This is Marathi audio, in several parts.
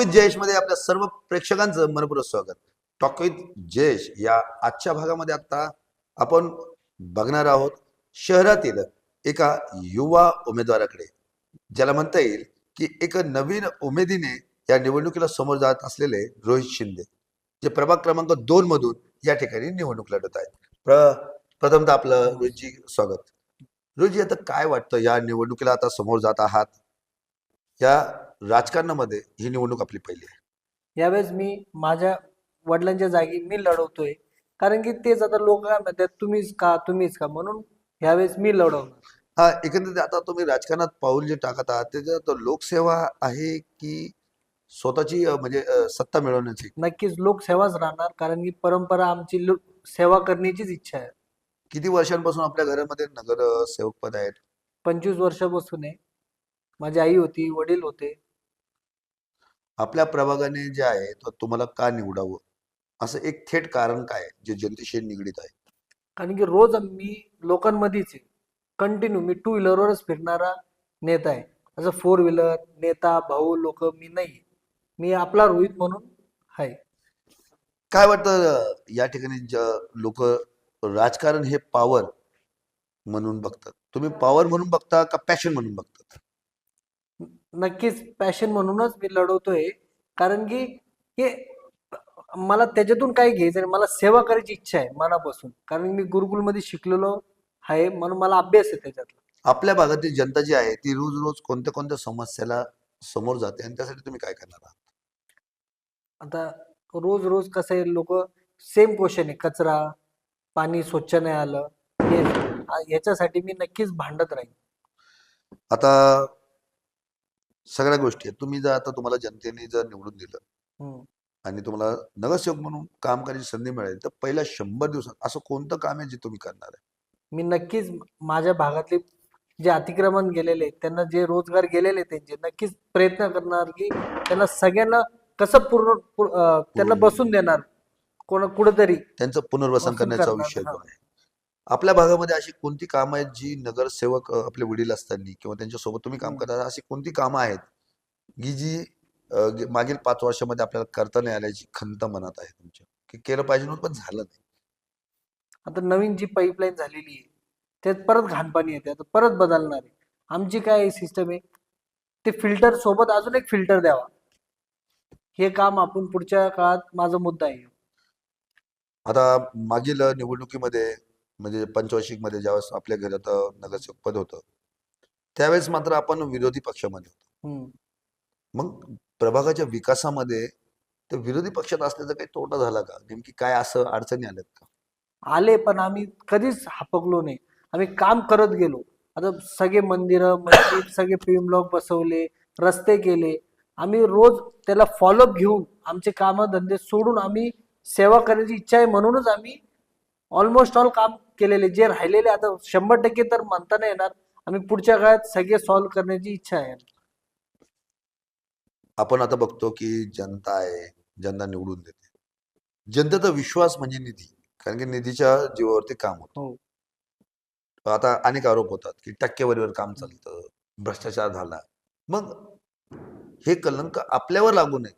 विथ जयेशमध्ये आपल्या सर्व प्रेक्षकांचं मनपूर्वक स्वागत. टॉक विथ जयेश या आजच्या भागामध्ये आता आपण बघणार आहोत शहरातील एका युवा उमेदवाराकडे ज्याला म्हणता येईल की एक नवीन उमेदीने या निवडणुकीला समोर जात असलेले रोहित शिंदे जे प्रभाग क्रमांक दोन मधून या ठिकाणी निवडणूक लढत आहेत. प्र प्रथमतः आपलं रोहितजी स्वागत. रोहितजी आता काय वाटतं या निवडणुकीला आता समोर जात आहात? या राजकारणामध्ये ही निवडणूक आपली पहिली आहे. यावेळेस मी माझ्या वडिलांच्या जागी मी लढवतोय. कारण की तेच आता लोक काय म्हणतात तुम्हीच का तुम्हीच का? म्हणून यावेळेस मी लढवणार. हा एकंदरीत आता तुम्ही राजकारणात पाऊल जे टाकत आहात त्याच्यात लोकसेवा आहे की स्वतःची अं, म्हणजे अं, सत्ता मिळवण्याची? नक्कीच लोकसेवाच राहणार कारण की परंपरा आमची लो- सेवा करण्याचीच इच्छा आहे. किती वर्षांपासून आपल्या घरामध्ये नगर अं, सेवक पद आहेत? पंचवीस वर्षापासून आहे. माझी आई होती वडील होते. आपल्या प्रभागाने जे आहे तो तुम्हाला का निवडावं? असं एक थेट कारण काय आहे, जे जनतेशी निगडीत आहे? कारण की रोज मी लोकांमध्येच कंटिन्यू मी टू व्हीलरवरच फिरणारा नेता आहे. असं फोर व्हीलर नेता भाऊ लोक मी नाही. मी आपला रोहित म्हणून आहे. काय वाटतं अं, या ठिकाणी लोक राजकारण हे पॉवर म्हणून बघतात? तुम्ही पॉवर म्हणून बघता का पॅशन म्हणून बघतात नक्कीच पॅशन म्हणूनच मी लढवतोय. कारण की हे मला त्याच्यातून काय घ्यायचं मला सेवा करायची इच्छा आहे मनापासून. कारण मी गुरुकुलमध्ये शिकलेलो आहे म्हणून मला अभ्यास आहे त्याच्यातला. आपल्या भागातील जनता जी आहे ती रोज रोज कोणत्या कोणत्या समस्याला समोर जाते आणि त्यासाठी तुम्ही काय करणार आहात? आता रोज रोज कसं आहे लोक सेम क्वेश्चन आहे कचरा पाणी स्वच्छ नाही आलं. हे याच्यासाठी मी नक्कीच भांडत राहीन. आता सगळ्या गोष्टी आहेत. तुम्ही जर आता तुम्हाला जनतेने जर निवडून दिलं. आणि तुम्हाला नगरसेवक म्हणून काम करायची संधी मिळेल तर पहिल्या शंभर दिवसात असं कोणतं काम आहे जे तुम्ही करणार आहे? मी नक्कीच माझ्या भागातले जे अतिक्रमण गेलेले त्यांना जे रोजगार गेलेले त्यांचे नक्कीच प्रयत्न करणार की त्यांना सगळ्यांना कसं पूर्ण त्यांना बसून देणार कोण कुठंतरी त्यांचं पुनर्वसन करण्याचा विषय आहे. आपल्या भागामध्ये अशी कोणती कामं आहेत जी नगरसेवक अ, आपले वडील असताना किंवा त्यांच्यासोबत तुम्ही काम हम्म. करता अशी कोणती कामं आहेत की जी अ, गे- मागील पाच वर्षामध्ये आपल्याला करता नाही आल्याची खंत मनात आहे तुमच्या? की केलं पाहिजे नव्हतं पण झालं नाही. आता नवीन जी पाईपलाईन झालेली आहे त्यात परत घाणपाणी येते आता परत बदलणार आहे. आमची काय सिस्टम आहे ते फिल्टर सोबत अजून एक फिल्टर द्यावा. हे काम आपण पुढच्या काळात माझा मुद्दा आहे. आता मागील निवडणुकीमध्ये म्हणजे पंचवार्षिकमध्ये ज्यावेळेस आपल्या घरात नगरसेवक पद होतं त्यावेळेस मात्र आपण विरोधी पक्षामध्ये होतो. मग प्रभागाच्या विकासामध्ये त्या विरोधी पक्षात असल्याचा काही तोटा झाला का? नेमकी काय असं अडचणी आल्यात का? आले पण आम्ही कधीच हापकलो नाही. आम्ही काम करत गेलो. आता सगळे मंदिरं मस्जिद सगळे पीएम ब्लॉक बसवले रस्ते केले. आम्ही रोज त्याला फॉलोअप घेऊन आमचे कामं धंदे सोडून आम्ही सेवा करण्याची इच्छा आहे म्हणूनच आम्ही ऑलमोस्ट ऑल काम केलेले जे राहिलेले आता शंभर टक्के तर म्हणता नाही येणार. आम्ही पुढच्या काळात सगळे सॉल्व्ह करण्याची इच्छा आहे. आपण आता बघतो की जनता आहे जनता निवडून देते. जनतेचा विश्वास म्हणजे निधी कारण की निधीच्या जीवावरती काम होतं. हो. आता अनेक आरोप होतात की टक्केवारीवर काम चालतं भ्रष्टाचार झाला. मग हे कलंक आपल्यावर लागू नये.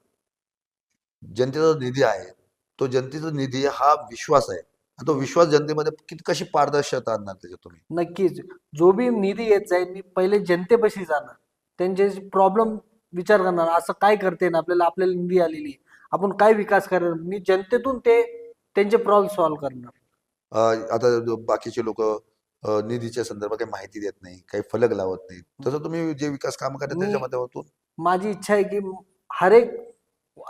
जनतेचा निधी आहे तो जनतेचा निधी हा विश्वास आहे. तो विश्वास जनतेमध्ये किती कशी पारदर्शकता आणणार त्याच्यात तुम्ही? नक्कीच. जो बी निधी येत जाईल मी पहिले जनतेपाशी जाणार. त्यांचे प्रॉब्लेम विचार करणार. असं काय करते ना आपल्याला आपल्याला निधी आलेली. आपण काय विकास करणार? मी जनतेतून ते त्यांचे प्रॉब्लेम सॉल्व्ह करणार. अं, आता जो बाकीचे लोक निधीच्या संदर्भात काही माहिती देत नाही काही फलक लावत नाही तसं तुम्ही जे विकास काम करता मी- त्याच्या माध्यमातून माझी इच्छा आहे की हर एक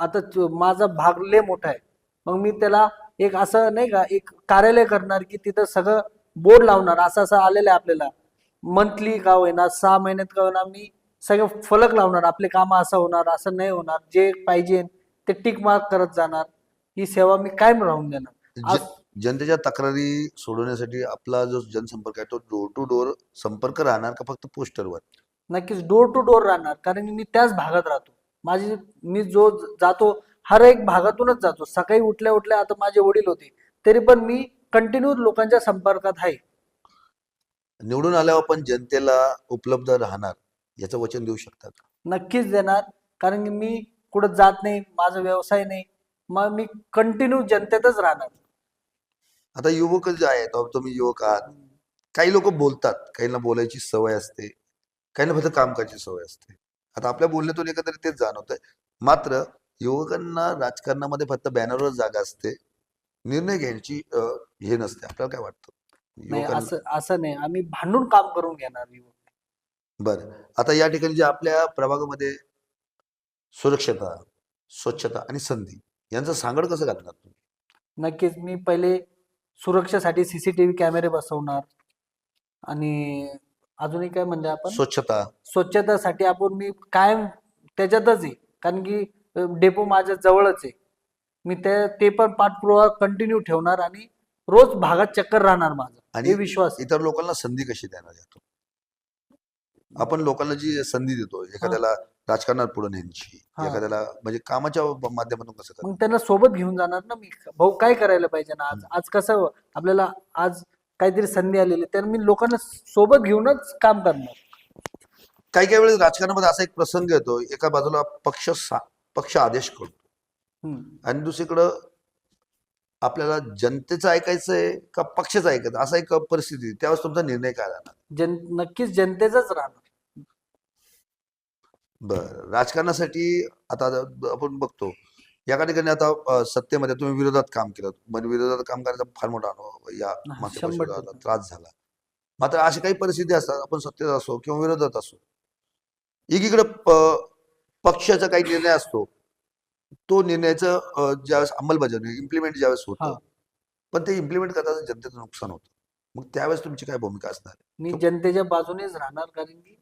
आता माझा भाग लय मोठा आहे. मग मी त्याला एक असं नाही का एक कार्यालय करणार की तिथं सगळं बोर्ड लावणार असं असं आलेलं आहे आपल्याला. मंथली का होईना सहा महिन्यात का होईना मी सगळं फलक लावणार आपले काम असं होणार असं नाही होणार जे पाहिजे ते टिक मार्क करत जाणार ही सेवा मी कायम राहून देणार. जनतेच्या तक्रारी सोडवण्यासाठी आपला जो जनसंपर्क आहे तो डोर टू डोर संपर्क राहणार का फक्त पोस्टरवर? नक्कीच डोर टू डोर राहणार कारण मी त्याच भागात राहतो. माझी मी ज- जातो हर एक भागातूनच जातो. सकाळी उठल्या उठल्या आता माझे वडील होते. तरी पण मी कंटिन्यू लोकांच्या संपर्कात आहे. निवडून आल्यावर पण जनतेला उपलब्ध राहणार याचं वचन देऊ शकतात नक्कीच देणार. कारण की मी कुठं जात नाही माझा व्यवसाय नाही. मग मी कंटिन्यू जनतेतच राहणार. आता युवक जे आहेत तुम्ही युवक आहात. काही लोक बोलतात काहींना बोलायची सवय असते काहींना फक्त काम करायची सवय असते. आता आपल्या बोलण्यातून एकंदरीत तेच जाणवतंय. मात्र युवकांना राजकारणामध्ये फक्त बॅनरवर जागा असते. निर्णय घ्यायची हे नसते. आपल्याला काय वाटतं? असं असं नाही. आम्ही भांडून काम करून घेणार युवक. बरं. आता या ठिकाणी जे आपल्या प्रभागामध्ये सुरक्षता स्वच्छता आणि संधी यांचं सांगड कसं घालणार तुम्ही? नक्कीच. मी पहिले सुरक्षेसाठी सीसीटीव्ही कॅमेरे बसवणार आणि अजूनही काय म्हणजे आपण? स्वच्छता. स्वच्छतेसाठी आपण मी कायम त्याच्यातच आहे. कारण की डेपो माझ्या जवळच आहे. मी ते ते पण पाठपुरावा कंटिन्यू ठेवणार आणि रोज भागात चक्कर राहणार माझं. आणि विश्वास. इतर लोकांना संधी कशी देणार आपण लोकांना जी संधी देतो एखाद्याला राजकारणात पुढे न्यायची हा. एखाद्याला म्हणजे कामाच्या माध्यमातून कसं मग त्यांना सोबत घेऊन जाणार ना मी. भाऊ काय करायला पाहिजे ना आज? आज कसं आपल्याला आज काहीतरी संधी आलेली तर मी लोकांना सोबत घेऊनच काम करणार. काही काही वेळेस राजकारणामध्ये असा एक प्रसंग येतो एका बाजूला पक्ष पक्ष आदेश करतो. आणि दुसरीकडं आपल्याला जनतेचं ऐकायचंय का पक्षाचं ऐकायचं असा एक परिस्थिती त्यावेळेस तुमचा निर्णय काय राहणार? जन नक्कीच जनतेचाच राहणार. बर. राजकारणासाठी आता आपण बघतो. एका ठिकाणी आता सत्तेमध्ये तुम्ही विरोधात काम केलं. म्हणजे विरोधात काम करायचा फार मोठा अनुभव या. त्रास झाला. मात्र अशा काही परिस्थिती असतात आपण सत्तेत असो किंवा विरोधात असो. एकीकडे पक्षाचा काही निर्णय असतो तो निर्णयाचं ज्यावेळेस अंमलबजावणी इम्प्लिमेंट ज्यावेळेस. होतं पण ते इम्प्लिमेंट करताना जनतेचं नुकसान होतं. मग त्यावेळेस तुमची काय भूमिका असणार? मी जनतेच्या बाजूनेच राहणार कारण की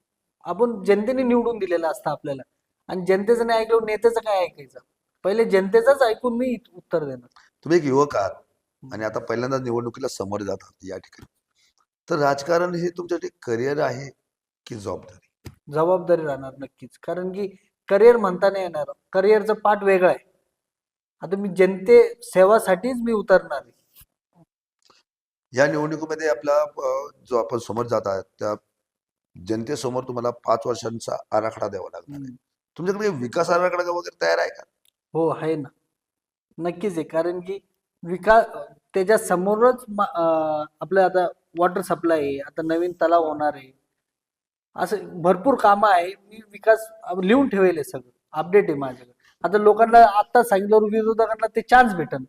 आपण जनतेने निवडून दिलेलं असतं आपल्याला. आणि जनतेचं नाही ऐकलं नेत्याचं काय ऐकायचं? पहिले जनतेचंच ऐकून मी उत्तर देणार. तुम्ही एक युवक आहात आणि आता पहिल्यांदा निवडणुकीला समोर जात आहात या ठिकाणी. तर राजकारण हे तुमच्यासाठी करिअर आहे की जबाबदारी? जबाबदारी राहणार नक्कीच. कारण की करिअर म्हणता नाही येणार. करिअरचं पाठ वेगळं आहे. आता मी जनते सेवासाठीच मी उतरणार आहे. या निवडणुकीमध्ये आपला जो आपण समोर जात आहात त्या जनतेसमोर तुम्हाला पाच वर्षांचा आराखडा द्यावा लागणार आहे. तुमच्याकडे विकास आराखडा वगैरे तयार आहे का? हो आहे ना. नक्कीच आहे. कारण की विकास त्याच्या समोरच आपलं आता वॉटर सप्लाय आहे. आता नवीन तलाव होणार आहे. असं भरपूर कामं आहे. मी विकास लिहून ठेवेल आहे सगळं. अपडेट आहे माझ्याकडे. आता लोकांना आता सांगितलं विरोधकांना ते चान्स भेटन.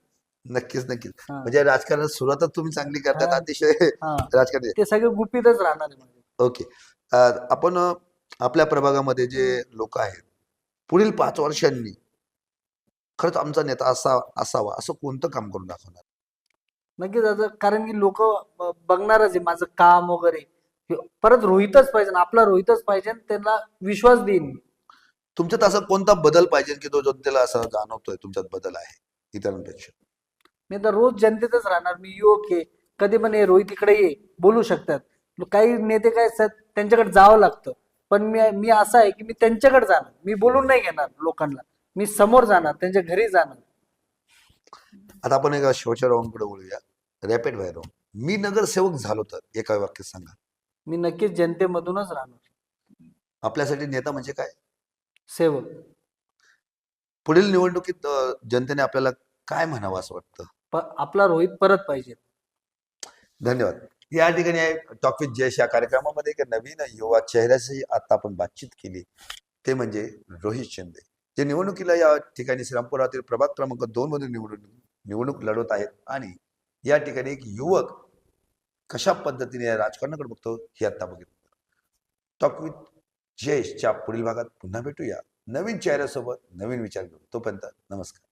नक्कीच नक्कीच. हा. म्हणजे राजकारणात सुरुवातच तुम्ही चांगली करतात. हा. अतिशय हा. राजकारण ते सगळे गुपितच राहणार आहे माझे ओके. अ, आपण अ, आपल्या प्रभागामध्ये जे लोक आहेत पुढील पाच वर्षांनी खरंच आमचा नेता असा असावा असं कोणतं काम करून दाखवणार? नक्कीच. आता कारण की लोक बघणारच आहे. माझं काम वगैरे परत रोहितच पाहिजे आपला रोहितच पाहिजे त्यांना विश्वास देईन. तुमच्यात असा कोणता बदल पाहिजे की तो जनतेला असा जाणवतोय तुमच्यात बदल आहे इतरांपेक्षा? मी तर रोज जनतेतच राहणार मी युवक आहे कधी पण हे रोहित इकडे ये बोलू शकतात. काही नेते काय असतात त्यांच्याकडे जावं लागतं. पण मी मी असं आहे की मी त्यांच्याकडे जाणार मी बोलून नाही घेणार लोकांना. मी समोर जाणार त्यांच्या घरी जाणार. आता आपण एका शेवटच्या राऊंड पुढे बोलूया रॅपिड राऊंड मी नगरसेवक झालो तर एका वाक्यात सांगा मी नक्कीच जनतेमधूनच राहणार. आपल्यासाठी नेता म्हणजे काय? सेवक. पुढील निवडणुकीत जनतेने आपल्याला काय म्हणावं असं वाटतं? आपला रोहित परत पाहिजे. धन्यवाद. या ठिकाणी टॉक विथ जयश या कार्यक्रमामध्ये एक नवीन युवा चेहऱ्याशी आता आपण बातचीत केली. ते म्हणजे रोहित शिंदे. जे निवडणुकीला या ठिकाणी श्रीरामपुरातील प्रभाग क्रमांक दोन मधून निवडणूक निवडणूक लढवत आहेत आणि या ठिकाणी एक युवक कशा पद्धतीने या राजकारणाकडे बघतो हे आता बघितलं. टॉक विथ जयेशच्या पुढील भागात पुन्हा भेटूया. नवीन चेहऱ्यासोबत नवीन विचार घेऊ तोपर्यंत नमस्कार.